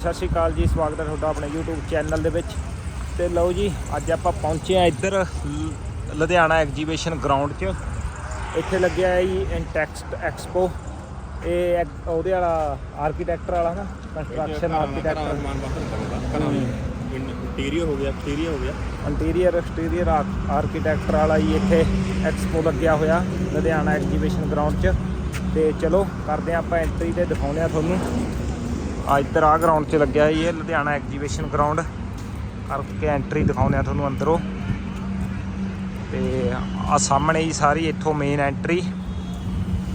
ਸਤਿ ਸ਼੍ਰੀ ਅਕਾਲ ਜੀ ਸਵਾਗਤ ਹੈ ਤੁਹਾਡਾ ਆਪਣੇ YouTube ਚੈਨਲ ਦੇ ਵਿੱਚ। ਤੇ ਲਓ ਜੀ ਅੱਜ ਆਪਾਂ ਪਹੁੰਚੇ ਆ ਇੱਧਰ ਲੁਧਿਆਣਾ ਐਗਜੀਬਿਸ਼ਨ ਗਰਾਊਂਡ 'ਚ। ਇੱਥੇ ਲੱਗਿਆ ਹੈ ਜੀ ਇੰਟੈਕਸਟ ਐਕਸਪੋ ਇਹ ਉਹਦੇ ਵਾਲਾ ਆਰਕੀਟੈਕਟਰ ਵਾਲਾ ਨਾ ਕੰਸਟਰਕਸ਼ਨ ਆਰਕੀਟੈਕਟਰ ਇੰਟੀਰੀਅਰ ਹੋ। ਗਿਆ ਐਕਸਟੀਰੀਅਰ ਹੋ ਗਿਆ। ਇੰਟੀਰੀਅਰ ਐਕਸਟੀਰੀਅਰ ਆਰਕੀਟੈਕਟਰ ਵਾਲਾ ਜੀ ਇੱਥੇ ਐਕਸਪੋ ਲੱਗਿਆ ਹੋਇਆ ਲੁਧਿਆਣਾ ਐਗਜੀਬਿਸ਼ਨ ਗਰਾਊਂਡ 'ਚ। ਤੇ ਚਲੋ ਕਰਦੇ ਆ ਆਪਾਂ ਐਂਟਰੀ ਤੇ ਦਿਖਾਉਂਦੇ ਆ ਤੁਹਾਨੂੰ। ਆ ਇੱਧਰ ਆ ਗਰਾਊਂਡ 'ਚ ਲੱਗਿਆ ਜੀ ਇਹ, ਲੁਧਿਆਣਾ ਐਗਜੀਬਿਸ਼ਨ ਗਰਾਊਂਡ ਕਰਕੇ ਐਂਟਰੀ ਦਿਖਾਉਂਦੇ ਆ ਤੁਹਾਨੂੰ ਅੰਦਰੋਂ। ਤੇ ਆ ਸਾਹਮਣੇ ਹੀ ਸਾਰੀ ਇੱਥੋਂ ਮੇਨ ਐਂਟਰੀ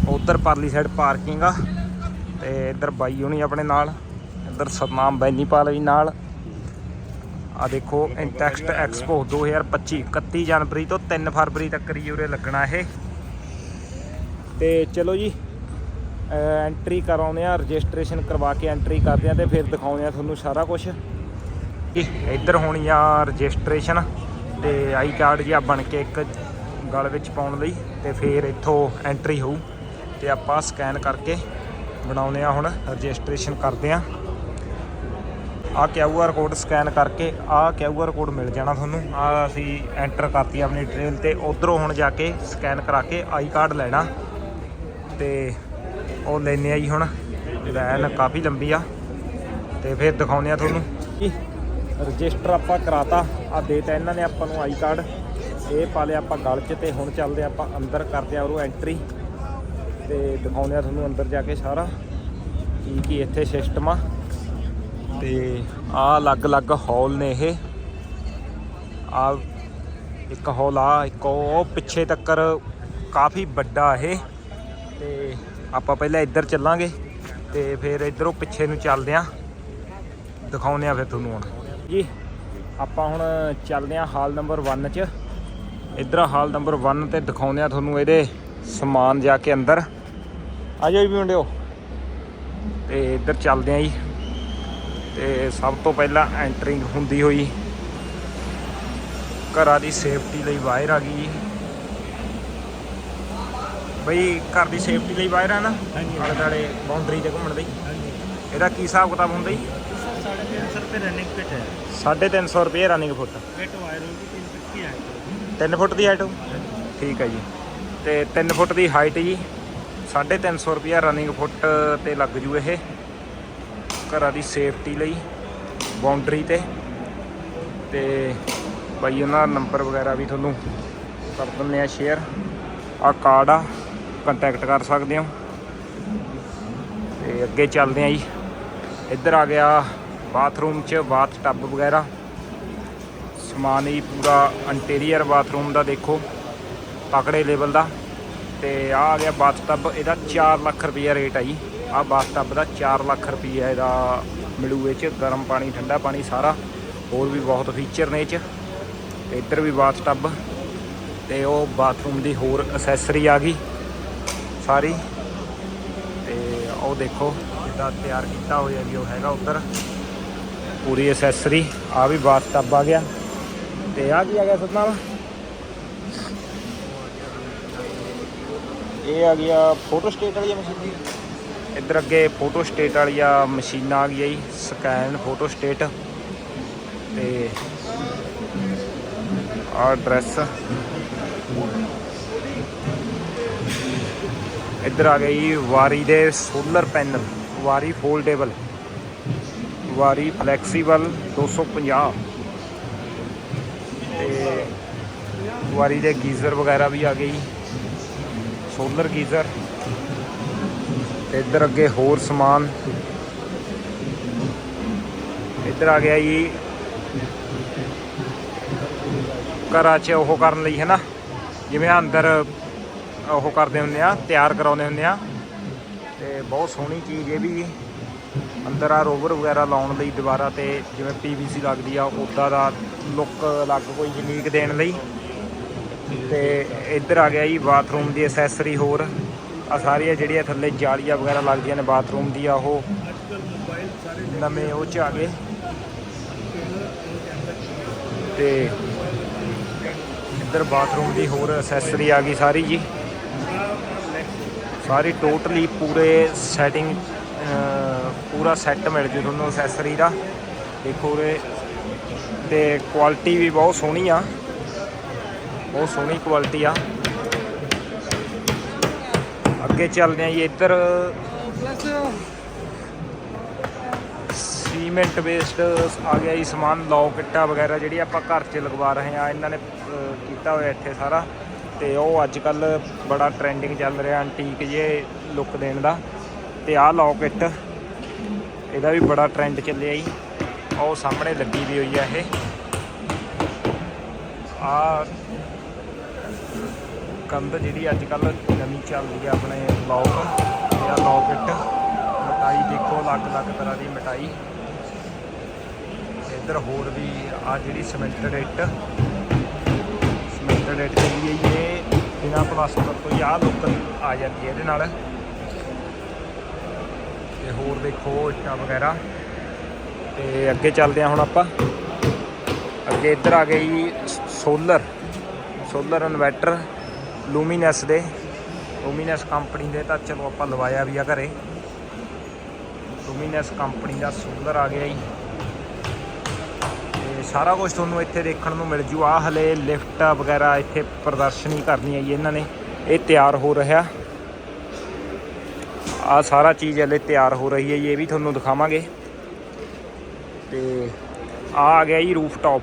ਉਧਰ ਪਰਲੀ ਸਾਈਡ ਪਾਰਕਿੰਗ ਆ, ਤੇ ਇੱਧਰ ਬਾਈ ਹੋਣੀ ਆਪਣੇ ਨਾਲ, ਇੱਧਰ ਸਤਨਾਮ ਬੈਨੀਪਾਲ ਵੀ ਨਾਲ। ਆ ਦੇਖੋ ਇੰਟੈਕਸਟ ਐਕਸਪੋ 2025 31 ਜਨਵਰੀ ਤੋਂ 3 ਫਰਵਰੀ ਤੱਕ ਹੀ ਉਰੇ ਲੱਗਣਾ ਇਹ। ਤੇ ਚਲੋ ਜੀ ਐਂਟਰੀ ਕਰਾਉਂਦੇ ਆ ਰਜਿਸਟ੍ਰੇਸ਼ਨ ਕਰਵਾ ਕੇ ਐਂਟਰੀ ਕਰਦੇ ਆ ਤੇ ਫਿਰ ਦਿਖਾਉਂਦੇ ਆ ਤੁਹਾਨੂੰ ਸਾਰਾ ਕੁਝ ਇੱਧਰ ਹੋਣੀ ਆ ਰਜਿਸਟ੍ਰੇਸ਼ਨ ਤੇ ਆਈ ਕਾਰਡ ਜਿਹਾ ਬਣ ਕੇ ਇੱਕ ਗਲ ਵਿੱਚ ਪਾਉਣ ਲਈ ਤੇ ਫਿਰ ਇੱਥੋਂ ਐਂਟਰੀ ਹੋਊ ਤੇ ਆਪਾਂ ਸਕੈਨ ਕਰਕੇ ਬਣਾਉਂਦੇ ਆ ਹੁਣ, ਰਜਿਸਟ੍ਰੇਸ਼ਨ ਕਰਦੇ ਆ ਆ ਕਿਊ ਆਰ ਕੋਡ ਸਕੈਨ ਕਰਕੇ ਆ ਕਿਊ ਆਰ ਕੋਡ ਮਿਲ ਜਾਣਾ ਤੁਹਾਨੂੰ। ਆ ਅਸੀਂ ਐਂਟਰ ਕਰਤੀ ਆਪਣੀ ਡਿਟੇਲ ਤੇ। ਉਧਰੋਂ ਹੁਣ ਜਾ ਕੇ ਸਕੈਨ ਕਰਾ ਕੇ ਆਈ ਕਾਰਡ ਲੈਣਾ ਤੇ ਉਹ ਲੈਨੇ ਆ ਜੀ ਹੁਣ। ਲਾਈਨ ਕਾਫੀ ਲੰਬੀ ਆ। ਤੇ ਫਿਰ ਦਿਖਾਉਂਦੇ ਆ ਤੁਹਾਨੂੰ। ਜੀ, ਰਜਿਸਟਰ ਆਪਾਂ ਕਰਾਤਾ। ਆ ਦੇਤਾ ਇਹਨਾਂ ਨੇ ਆਪਾਂ ਨੂੰ ਆਈ ਕਾਰਡ। ਇਹ ਪਾ ਲਿਆ ਆਪਾਂ ਗਲ 'ਚ ਤੇ ਹੁਣ ਚੱਲਦੇ ਆਪਾਂ ਅੰਦਰ ਕਰਦੇ ਆ ਉਹ ਐਂਟਰੀ ਤੇ ਦਿਖਾਉਂਦੇ ਆ ਤੁਹਾਨੂੰ ਅੰਦਰ ਜਾ ਕੇ ਸਾਰਾ। ਕੀ ਕੀ ਇੱਥੇ ਸਿਸਟਮ ਆ। ਤੇ ਆ ਅਲੱਗ-ਅਲੱਗ ਹਾਲ ਨੇ ਇਹ। ਆ ਇੱਕ ਹਾਲ ਆ, ਇੱਕ ਉਹ ਪਿੱਛੇ ਤੱਕਰ ਕਾਫੀ ਵੱਡਾ ਇਹ। ਤੇ ਆਪਾਂ ਪਹਿਲਾਂ ਇੱਧਰ ਚੱਲਾਂਗੇ ਤੇ ਫਿਰ ਇੱਧਰੋਂ ਪਿੱਛੇ ਨੂੰ ਚੱਲਦੇ ਆਂ। ਦਿਖਾਉਂਦੇ ਆ ਫਿਰ ਤੁਹਾਨੂੰ ਹੁਣ। ਜੀ, ਆਪਾਂ ਹੁਣ ਚੱਲਦੇ ਆਂ ਹਾਲ ਨੰਬਰ 1 'ਚ। ਇੱਧਰ ਹਾਲ ਨੰਬਰ 1 ਤੇ ਦਿਖਾਉਂਦੇ ਆ ਤੁਹਾਨੂੰ ਇਹਦੇ ਸਮਾਨ ਜਾ ਕੇ ਅੰਦਰ। ਆ ਜਾਓ ਜੀ ਮੁੰਡਿਓ। ਤੇ ਇੱਧਰ ਚੱਲਦੇ ਆਂ ਜੀ। ਤੇ ਸਭ ਤੋਂ ਪਹਿਲਾਂ ਐਂਟਰਿੰਗ ਹੁੰਦੀ ਹੋਈ। ਘਰਾਂ ਦੀ ਸੇਫਟੀ ਲਈ ਵਾਇਰ ਆ ਗਈ ਬਈ ਘਰ ਦੀ ਸੇਫਟੀ ਲਈ ਵਾਇਰ ਆ ਨਾ ਆਲੇ ਦਾਲੇ ਬਾਉਂਡਰੀ ਤੇ ਘੁੰਮਣ ਲਈ। ਇਹਦਾ ਕੀ ਹਿਸਾਬ ਕਿਤਾਬ ਹੁੰਦਾ ਜੀ? ਸਰ 350 ਰੁਪਏ ਰਨਿੰਗ ਫਿਟ ਹੈ। 350 ਰੁਪਏ ਰਨਿੰਗ ਫੁੱਟ ਫਿਟ ਵਾਇਰ ਹੋਊਗੀ 3 ਫੁੱਟ ਦੀ ਹਾਈਟ 3 ਫੁੱਟ ਦੀ ਹਾਈਟ ਠੀਕ ਹੈ ਜੀ। ਤੇ 3 ਫੁੱਟ ਦੀ ਹਾਈਟ ਜੀ 350 ਰੁਪਏ ਰਨਿੰਗ ਫੁੱਟ ਤੇ ਲੱਗ ਜੂ ਇਹ। ਘਰਾਂ ਦੀ ਸੇਫਟੀ ਲਈ ਬਾਉਂਡਰੀ ਤੇ। ਤੇ ਬਾਈ ਉਹਨਾਂ ਦਾ ਨੰਬਰ ਵਗੈਰਾ ਵੀ ਤੁਹਾਨੂੰ ਕਰ ਦਿੰਦੇ ਆ ਸ਼ੇਅਰ ਆ ਕਾਰਡ ਆ। ਕੰਟੈਕਟ ਕਰ ਸਕਦੇ ਹੋ। ਤੇ ਅੱਗੇ ਚੱਲਦੇ ਆ ਜੀ। ਇੱਧਰ ਆ ਗਿਆ ਬਾਥਰੂਮ 'ਚ ਬਾਥ ਟੱਬ ਵਗੈਰਾ। ਸਮਾਨ ਹੀ ਪੂਰਾ ਇੰਟੀਰੀਅਰ ਬਾਥਰੂਮ ਦਾ ਦੇਖੋ, ਤਕੜੇ ਲੈਵਲ ਦਾ। ਤੇ ਆ ਆ ਗਿਆ ਬਾਥ ਟੱਬ, ਇਹਦਾ 4 ਲੱਖ ਰੁਪਈਆ ਰੇਟ ਆ ਜੀ। ਆ ਬਾਥ ਟੱਬ ਦਾ 4 ਲੱਖ ਰੁਪਈਆ ਇਹਦਾ ਮਿਲੂ ਇਹ ਚ, ਗਰਮ ਪਾਣੀ, ਠੰਡਾ ਪਾਣੀ ਸਾਰਾ। ਹੋਰ ਵੀ ਬਹੁਤ ਫੀਚਰ ਨੇ ਇਹ ਚ। ਤੇ ਇੱਧਰ ਵੀ ਬਾਥ ਟੱਬ। ਤੇ ਉਹ ਬਾਥਰੂਮ ਦੀ ਹੋਰ ਅਸੈਸਰੀ ਆ ਗਈ। ਸਾਰੀ। ਤੇ ਉਹ ਦੇਖੋ ਜਿੱਦਾਂ ਤਿਆਰ ਕੀਤਾ ਹੋਇਆ ਜੀ ਉਹ ਹੈਗਾ ਉੱਧਰ। ਪੂਰੀ ਅਸੈਸਰੀ ਆ ਵੀ ਬਾਥ ਟੱਬ ਆ ਗਿਆ। ਤੇ ਆ ਕੀ ਆ ਗਿਆ ਸਤਨਾਮ ਇਹ ਆ ਗਿਆ ਫੋਟੋ ਸਟੇਟ ਵਾਲੀ ਮਸ਼ੀਨ ਇੱਧਰ ਅੱਗੇ ਫੋਟੋ ਸਟੇਟ ਵਾਲੀ ਆ ਮਸ਼ੀਨ ਆ ਗਈ ਜੀ ਸਕੈਨ ਫੋਟੋ ਸਟੇਟ ਤੇ ਆ ਡਰੈਸ ਇੱਧਰ ਆ ਗਈ ਵਾਰੀ ਦੇ solar panel Waaree foldable Waaree flexible 250 ਤੇ ਵਾਰੀ ਦੇ ਗੀਜ਼ਰ ਵਗੈਰਾ ਵੀ ਆ ਗਏ ਜੀ ਸੋਲਰ ਗੀਜ਼ਰ। ਤੇ ਇੱਧਰ ਅੱਗੇ ਹੋਰ ਸਮਾਨ। ਇੱਧਰ ਆ ਗਿਆ ਜੀ, ਘਰਾਂ 'ਚ ਉਹ ਕਰਨ ਲਈ ਹੈ ਨਾ, ਜਿਵੇਂ ਅੰਦਰ ਉਹ ਕਰਦੇ ਹੁੰਦੇ ਆ, ਤਿਆਰ ਕਰਾਉਂਦੇ ਹੁੰਦੇ ਆ। ਤੇ ਬਹੁਤ ਸੋਹਣੀ ਚੀਜ਼ ਇਹ ਵੀ। ਅੰਦਰ ਆ ਰੋਵਰ ਵਗੈਰਾ ਲਾਉਣ ਲਈ ਦੁਬਾਰਾ ਤੇ ਜਿਵੇਂ ਪੀਵੀਸੀ ਲੱਗਦੀ ਆ, ਉੱਦਾਂ ਦਾ ਲੁੱਕ ਲੱਗ ਕੋਈ ਯੂਨੀਕ ਦੇਣ ਲਈ। ਤੇ ਇੱਧਰ ਆ ਗਿਆ ਜੀ, ਬਾਥਰੂਮ ਦੀ ਐਸੈਸਰੀ ਹੋਰ। ਆ ਸਾਰੀਆਂ ਜਿਹੜੀਆਂ ਥੱਲੇ ਜਾਲੀਆਂ ਵਗੈਰਾ ਲੱਗਦੀਆਂ ਨੇ ਬਾਥਰੂਮ ਦੀਆਂ ਉਹ। ਨਵੇਂ ਉਹ ਚ ਆ ਗਏ। ਤੇ ਇੱਧਰ ਬਾਥਰੂਮ ਦੀ ਹੋਰ ਐਸੈਸਰੀ ਆ ਗਈ ਸਾਰੀ ਜੀ। ਸਾਰੀ ਟੋਟਲੀ ਪੂਰੇ ਸੈਟਿੰਗ ਪੂਰਾ ਸੈੱਟ ਮਿਲ ਜੂ ਤੁਹਾਨੂੰ ਅਸੈਸਰੀ ਦਾ। ਦੇਖੋ ਉਰੇ, ਤੇ ਕੁਆਲਿਟੀ ਵੀ ਬਹੁਤ ਸੋਹਣੀ ਆ। ਬਹੁਤ ਸੋਹਣੀ ਕੁਆਲਿਟੀ ਆ। ਅੱਗੇ ਚੱਲਦੇ ਆ ਜੀ ਇੱਧਰ। ਸੀਮੈਂਟ ਵੇਸਟ ਆ ਗਿਆ ਜੀ, ਸਮਾਨ ਲੌਕ ਇੱਟਾਂ ਵਗੈਰਾ ਜਿਹੜੀ ਆਪਾਂ ਘਰ 'ਚ ਲਗਵਾ ਰਹੇ ਆ, ਇਹਨਾਂ ਨੇ ਕੀਤਾ ਹੋਇਆ ਇੱਥੇ ਸਾਰਾ। ਤੇ ਉਹ ਅੱਜ ਕੱਲ ਬੜਾ ਟ੍ਰੈਂਡਿੰਗ ਚੱਲ ਰਿਹਾ ਐਂਟੀਕ ਜੇ ਲੁੱਕ ਦੇਣ ਦਾ ਤੇ ਆਹ ਲੌਕ ਇੱਟ ਇਹਦਾ ਵੀ ਬੜਾ ਟ੍ਰੈਂਡ ਚੱਲਿਆ ਜੀ। ਉਹ ਸਾਹਮਣੇ ਲੱਗੀ ਵੀ ਹੋਈ ਆ ਇਹ। ਆ ਕੰਧ ਜਿਹੜੀ ਅੱਜ ਕੱਲ ਨਵੀਂ ਚੱਲਦੀ ਆ ਆਪਣੇ ਲੌਕ ਇਹ ਆ ਇੱਟ ਮਟਾਈ ਦੇਖੋ, ਅਲੱਗ-ਅਲੱਗ ਤਰ੍ਹਾਂ ਦੀ ਮਟਾਈ ਇੱਧਰ ਹੋਰ ਵੀ ਆ ਜਿਹੜੀ ਸਿਮੈਂਟਡ ਇੱਟ ਸਿਮੈਂਟਡ ਇੱਟ ਜਿਹੜੀ ਹੈ ਇਹ ਬਿਨਾਂ ਪਲਾਸਟਰ ਤੋਂ ਹੀ ਆਹ ਲੁੱਕ ਆ ਜਾਂਦੀ ਹੈ ਇਹਦੇ ਨਾਲ। ਤੇ ਹੋਰ ਦੇਖੋ ਇੱਟਾਂ ਵਗੈਰਾ। ਤੇ ਅੱਗੇ ਚੱਲਦੇ ਹਾਂ ਹੁਣ ਆਪਾਂ। ਅੱਗੇ ਇੱਧਰ ਆ ਗਈ ਸੋਲਰ ਸੋਲਰ ਇਨਵਰਟਰ ਲੂਮੀਨੈਸ ਦੇ। ਲੂਮੀਨੈਸ ਕੰਪਨੀ ਦੇ ਤਾਂ ਚਲੋ ਆਪਾਂ ਲਵਾਇਆ ਵੀ ਆ ਘਰੇ। ਲੂਮੀਨੈਸ ਕੰਪਨੀ ਦਾ ਸੋਲਰ ਆ ਗਿਆ ਜੀ। ਸਾਰਾ ਕੁਝ ਤੁਹਾਨੂੰ ਇੱਥੇ ਦੇਖਣ ਨੂੰ ਮਿਲ ਜੂ। ਆ ਹਲੇ ਲਿਫਟ ਵਗੈਰਾ ਇੱਥੇ ਪ੍ਰਦਰਸ਼ਨੀ ਕਰਨੀ ਹੈ ਜੀ ਇਹਨਾਂ ਨੇ। ਇਹ ਤਿਆਰ ਹੋ ਰਿਹਾ। ਆ ਸਾਰਾ ਚੀਜ਼ ਹਲੇ ਤਿਆਰ ਹੋ ਰਹੀ ਹੈ ਜੀ, ਇਹ ਵੀ ਤੁਹਾਨੂੰ ਦਿਖਾਵਾਂਗੇ। ਤੇ ਆ ਆ ਗਿਆ ਜੀ ਰੂਫ ਟਾਪ